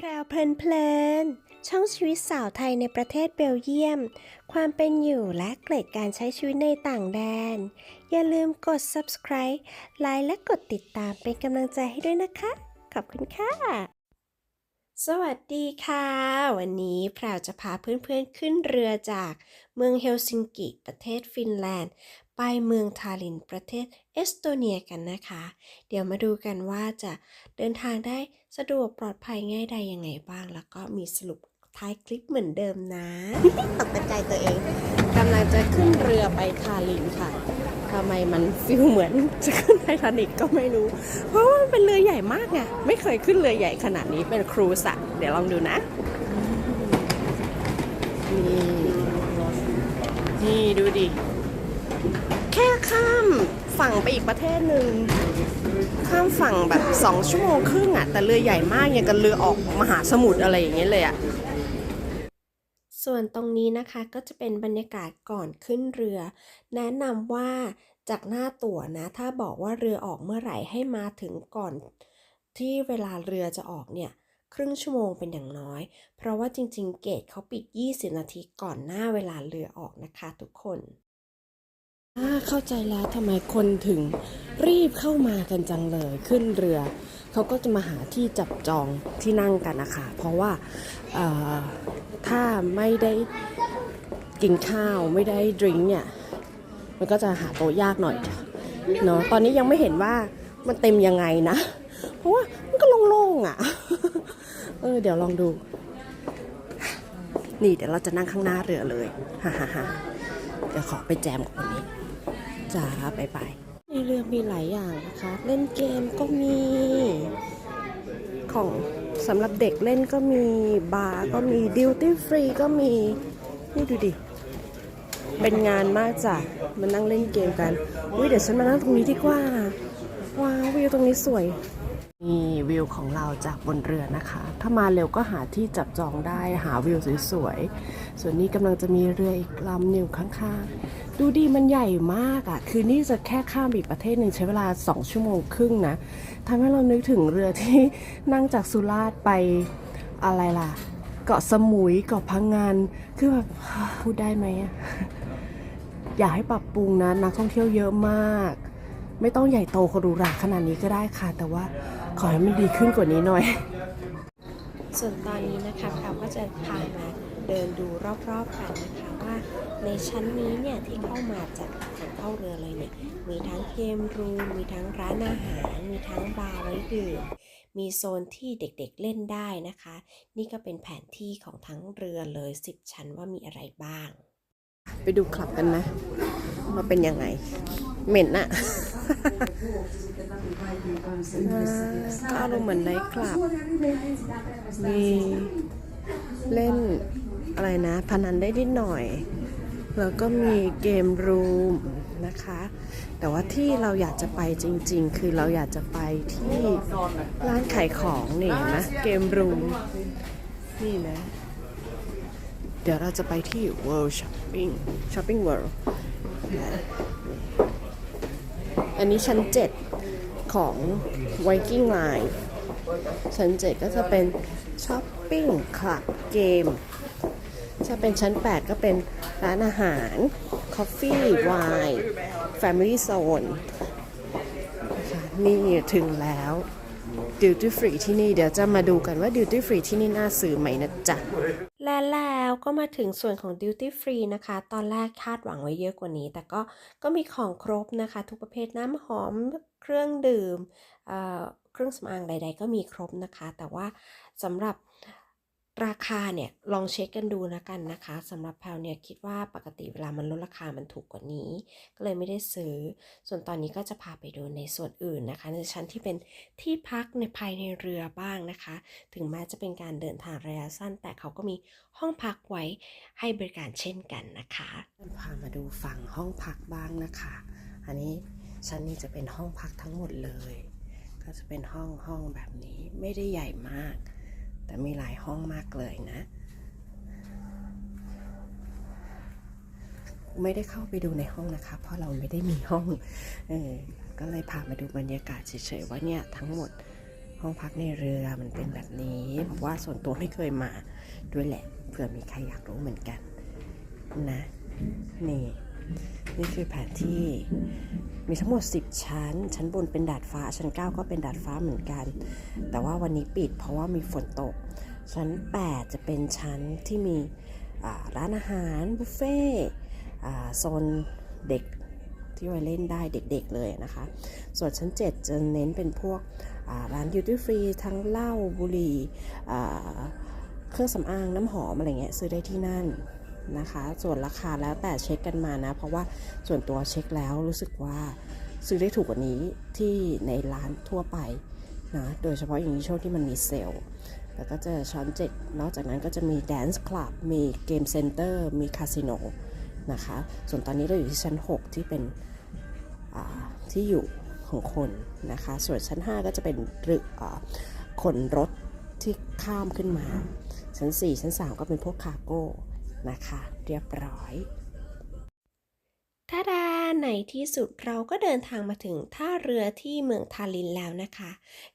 พรวเพลินเพลินช่องชีวิตสาวไทยในประเทศเบลเยียม ความเป็นอยู่และเกร็ดการใช้ชีวิตในต่างแดน อย่าลืมกด subscribe ไลค์และกดติดตามเป็นกำลังใจให้ด้วยนะคะ ขอบคุณค่ะ สวัสดีค่ะ วันนี้พราวจะพาเพื่อนๆขึ้นเรือจากเมืองเฮลซิงกิประเทศฟินแลนด์ ไปเมืองทาลินประเทศเอสโตเนียกันนะคะ เดี๋ยวมาดูกันว่าจะเดินทางได้สะดวกปลอดภัยง่ายใดยังไงบ้าง แล้วก็มีสรุปท้ายคลิปเหมือนเดิมนะตกใจตัวเองกำลังจะขึ้นเรือไปทาลินค่ะทำไมมันฟิลเหมือนจะขึ้นไททานิกก็ไม่รู้ เพราะว่ามันเป็นเรือใหญ่มากไงไม่เคยขึ้นเรือใหญ่ขนาดนี้เป็นครูสะเดี๋ยวลองดูนะนี่นี่ดูดิ ฝั่งไปอีกประเทศหนึ่งข้ามฝั่งแบบสองชั่วโมงครึ่งอะแต่เรือใหญ่มากอย่างกับเรือออกมหาสมุทรอะไรอย่างเงี้ยเลยอะส่วนตรงนี้นะคะก็จะเป็นบรรยากาศก่อนขึ้นเรือ แนะนำว่าจากหน้าตั๋วนะ ถ้าบอกว่าเรือออกเมื่อไหร่ให้มาถึงก่อนที่เวลาเรือจะออกเนี่ยครึ่งชั่วโมงเป็นอย่างน้อย เพราะว่าจริงๆ เกตเขาปิด 20 นาทีก่อนหน้าเวลาเรือออกนะคะทุกคน อ่าเข้าใจแล้วทำไมคนถึงรีบเข้ามากันจังเลยขึ้นเรือ เขาก็จะมาหาที่จับจองที่นั่งกันนะคะเพราะว่าเอ่อถ้าไม่ได้กินข้าวไม่ได้ดื่มเนี่ยมันก็จะหาโต๊ะยากหน่อยเนาะตอนนี้ยังไม่เห็นว่ามันเต็มยังไงนะ เพราะว่ามันก็โล่งๆอะ เออเดี๋ยวลองดู นี่เดี๋ยวเราจะนั่งข้างหน้าเรือเลยฮ่าฮ่าฮ่าเดี๋ยวขอไปแจมกับคนนี้ จ้าไปไปในเรือมีหลายอย่างนะคะ เล่นเกมก็มี ของสำหรับเด็กเล่นก็มี บาร์ก็มีดิวตี้ฟรีก็มี นี่ดูดิ เป็นงานมากจ้ะมานั่งเล่นเกมกันอุ้ยเดี๋ยวฉันมานั่งตรงนี้ดีกว่า ว้าววิวตรงนี้สวยนี่วิวของเราจากบนเรือนะคะ ถ้ามาเร็วก็หาที่จับจองได้หาวิวสวยๆ ส่วนนี้กำลังจะมีเรืออีกลำหนึ่งข้างๆ ดูดีมันใหญ่มากอะ่ะ คือนี่จะแค่ข้ามอีกประเทศหนึ่งใช้เวลา 2 ชั่วโมงครึ่งนะทำให้เรานึกถึงเรือที่นั่งจากสุราษฎร์ไปอะไรล่ะ เกาะสมุยเกาะพังงาน คือแบบพูดได้ไหมอะอยากให้ปรับปรุงนะนักท่องเที่ยวเยอะมาก ไม่ต้องใหญ่โตคหรูหราขนาดนี้ก็ได้ค่ะ แต่ว่าขอให้มันดีขึ้นกว่านี้หน่อย ส่วนตอนนี้นะคะเราก็จะพามา เดินดูรอบๆกันนะคะว่าในชั้นนี้เนี่ยที่เข้ามาจากทางเข้าเรือเลยเนี่ยมีทั้งเกมรูมมีทั้งร้านอาหาร มีทั้งบาร์ไว้ดื่มมีโซนที่เด็กๆเล่นได้นะคะ นี่ก็เป็นแผนที่ของทั้งเรือเลย 10 ชั้นว่ามีอะไรบ้าง ไปดูคลับกันนะว่าเป็นยังไง เหม็นอะก็อารมณ์เหมือนในคลับมีเล่น อะไรนะพนันได้นิดหน่อย แล้วก็มีเกมรูมนะคะ แต่ว่าที่เราอยากจะไปจริง ๆ คือเราอยากจะไปที่ร้านขายของนี่นะเกมรูมนี่นะ เดี๋ยวเราจะไปที่ World Shopping Shopping World อันนี้ชั้น 7 ของ Viking Line ชั้น 7 ก็จะเป็น Shopping Club Game ถ้าเป็นชั้น 8 ก็เป็นร้านอาหาร Coffee Wine Family Zone นะคะนี่ถึงแล้ว Duty Free ที่นี่เดี๋ยวจะมาดูกันว่า Duty Free ที่นี่น่าซื้อไหมนะจ๊ะ และแล้วก็มาถึงส่วนของ Duty Free นะคะ ตอนแรกคาดหวังไว้เยอะกว่านี้ แต่ก็ก็มีของครบนะคะ ทุกประเภทน้ำหอมเครื่องดื่มเเครื่องสำอางใด ๆ ก็มีครบนะคะ แต่ว่าสำหรับ ราคาเนี่ยลองเช็คกันดูนะกันนะคะสำหรับแพลเนี่ยคิดว่าปกติเวลามันลดราคามันถูกกว่านี้ ก็เลยไม่ได้ซื้อ ส่วนตอนนี้ก็จะพาไปดูในส่วนอื่นนะคะ ในชั้นที่เป็นที่พักในภายในเรือบ้างนะคะ ถึงแม้จะเป็นการเดินทางระยะสั้น แต่เขาก็มีห้องพักไว้ให้บริการเช่นกันนะคะพามาดูฝั่งห้องพักบ้างนะคะ อันนี้ชั้นนี้จะเป็นห้องพักทั้งหมดเลย ก็จะเป็นห้องห้องแบบนี้ไม่ได้ใหญ่มาก แต่มีหลายห้องมากเลยนะ ไม่ได้เข้าไปดูในห้องนะคะ เพราะเราไม่ได้มีห้องเออก็เลยพามาดูบรรยากาศเฉยๆว่าเนี่ยทั้งหมดห้องพักในเรือมันเป็นแบบนี้เพราะว่าส่วนตัวไม่เคยมาด้วยแหละเผื่อมีใครอยากรู้เหมือนกันนะ นี่ นี่คือแผนที่มีทั้งหมด 10 ชั้น ชั้นบนเป็นดาดฟ้า ชั้น 9 ก็เป็นดาดฟ้าเหมือนกัน แต่ว่าวันนี้ปิดเพราะว่ามีฝนตก ชั้น 8 จะเป็นชั้นที่มีร้านอาหารบุฟเฟ่โซนเด็กที่ไว้เล่นได้เด็กๆเลยนะคะ ส่วนชั้น 7 จะเน้นเป็นพวกร้านดิวตี้ฟรีทั้งเหล้าบุหรี่เครื่องสำอางน้ำหอมอะไรเงี้ยซื้อได้ที่นั่น นะคะ ส่วนราคาแล้วแต่เช็คกันมานะ เพราะว่าส่วนตัวเช็คแล้วรู้สึกว่าซื้อได้ถูกกว่านี้ที่ในร้านทั่วไปนะ โดยเฉพาะอย่างนี้ช่วงที่มันมีเซลล์แล้วก็จะชั้นเจ็ดนอกจากนั้นก็จะมี Dance Club มีเกมเซ็นเตอร์ มีคาสิโนนะคะ ส่วนตอนนี้เราอยู่ที่ชั้น 6 ที่เป็นที่อยู่ของคนนะคะ ส่วนชั้น 5 ก็จะเป็นรือขนรถที่ข้ามขึ้นมา ชั้น 4 ชั้น 3 ก็เป็นพวกคาร์โก้ นะคะ เรียบร้อยท่าดาในที่สุดเราก็เดินทางมาถึงท่าเรือที่เมืองทาลินแล้วนะคะ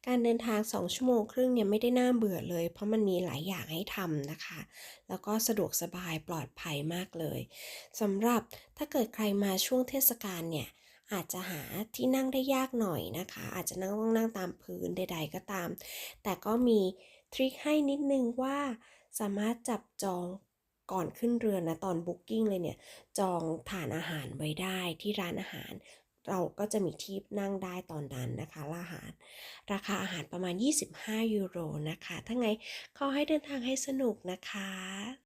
การเดินทาง 2 ชั่วโมงครึ่งเนี่ยไม่ได้น่าเบื่อเลย เพราะมันมีหลายอย่างให้ทำนะคะ แล้วก็สะดวกสบายปลอดภัยมากเลยสำหรับถ้าเกิดใครมาช่วงเทศกาลเนี่ยอาจจะหาที่นั่งได้ยากหน่อยนะคะ อาจจะนั่งต้องนั่งตามพื้นใด ๆ ก็ตาม แต่ก็มีทริคให้นิดนึงว่าสามารถจับจอง ก่อนขึ้นเรือนะตอนบุ๊กิ้งเลยเนี่ยจองทานอาหารไว้ได้ที่ร้านอาหาร เราก็จะมีที่นั่งได้ตอนนั้นนะคะร้านอาหาร ราคาอาหารประมาณ 25 ยูโรนะคะ ถ้าไงขอให้เดินทางให้สนุกนะคะ